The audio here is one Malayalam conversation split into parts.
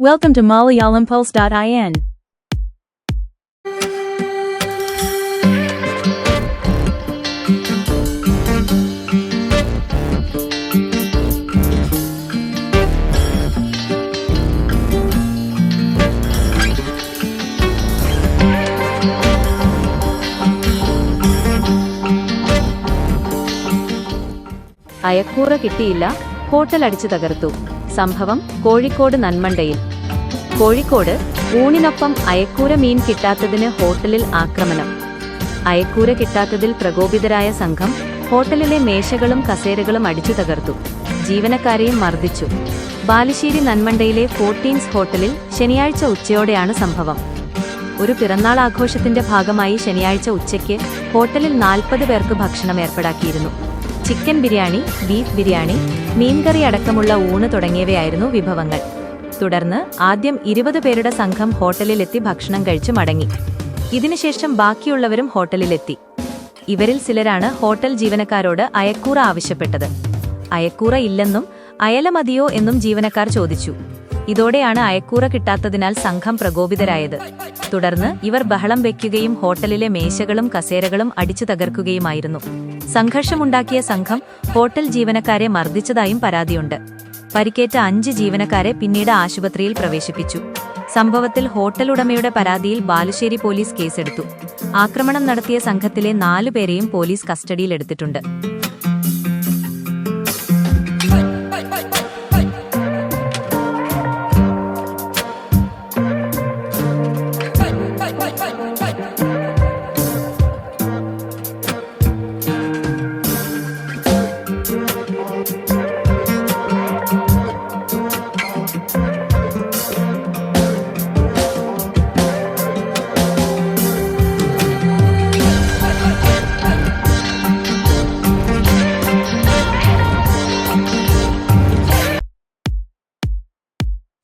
Welcome to MalayalamPulse.in. അയക്കൂറ കിട്ടിയില്ല ഹോട്ടൽ അടിച്ചു തകർത്തു സംഭവം കോഴിക്കോട് നന്മണ്ടയിൽ. കോഴിക്കോട് ഊണിനൊപ്പം അയക്കൂര മീൻ കിട്ടാത്തതിന് ഹോട്ടലിൽ ആക്രമണം. അയക്കൂര കിട്ടാത്തതിൽ പ്രകോപിതരായ സംഘം ഹോട്ടലിലെ മേശകളും കസേരകളും അടിച്ചു തകർത്തു. ജീവനക്കാരെയും മർദ്ദിച്ചു. ബാലുശ്ശേരി നന്മണ്ടയിലെ ഫോർട്ടീൻസ് ഹോട്ടലിൽ ശനിയാഴ്ച ഉച്ചയോടെയാണ് സംഭവം. ഒരു പിറന്നാൾ ആഘോഷത്തിന്റെ ഭാഗമായി ശനിയാഴ്ച ഉച്ചയ്ക്ക് ഹോട്ടലിൽ നാൽപ്പത് പേർക്ക് ഭക്ഷണം ഏർപ്പാടാക്കിയിരുന്നു. ചിക്കൻ ബിരിയാണി ബീഫ് ബിരിയാണി മീൻകറി അടക്കമുള്ള ഊണ് തുടങ്ങിയവയായിരുന്നു വിഭവങ്ങൾ. തുടർന്ന് ആദ്യം ഇരുപത് പേരുടെ സംഘം ഹോട്ടലിലെത്തി ഭക്ഷണം കഴിച്ചു മടങ്ങി. ഇതിനുശേഷം ബാക്കിയുള്ളവരും ഹോട്ടലിലെത്തി. ഇവരിൽ ചിലരാണ് ഹോട്ടൽ ജീവനക്കാരോട് അയക്കൂറ ആവശ്യപ്പെട്ടത്. അയക്കൂറ ഇല്ലെന്നും അയല മതിയോ എന്നും ജീവനക്കാർ ചോദിച്ചു. ഇതോടെയാണ് അയക്കൂറ കിട്ടാത്തതിനാൽ സംഘം പ്രകോപിതരായത്. തുടർന്ന് ഇവർ ബഹളം വയ്ക്കുകയും ഹോട്ടലിലെ മേശകളും കസേരകളും അടിച്ചു തകർക്കുകയുമായിരുന്നു. സംഘർഷമുണ്ടാക്കിയ സംഘം ഹോട്ടൽ ജീവനക്കാരെ മർദ്ദിച്ചതായും പരാതിയുണ്ട്. പരിക്കേറ്റ അഞ്ച് ജീവനക്കാരെ പിന്നീട് ആശുപത്രിയിൽ പ്രവേശിപ്പിച്ചു. സംഭവത്തിൽ ഹോട്ടൽ ഉടമയുടെ പരാതിയിൽ ബാലുശ്ശേരി പോലീസ് കേസെടുത്തു. ആക്രമണം നടത്തിയ സംഘത്തിലെ നാലുപേരെയും പോലീസ് കസ്റ്റഡിയിലെടുത്തിട്ടുണ്ട്.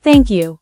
Thank you.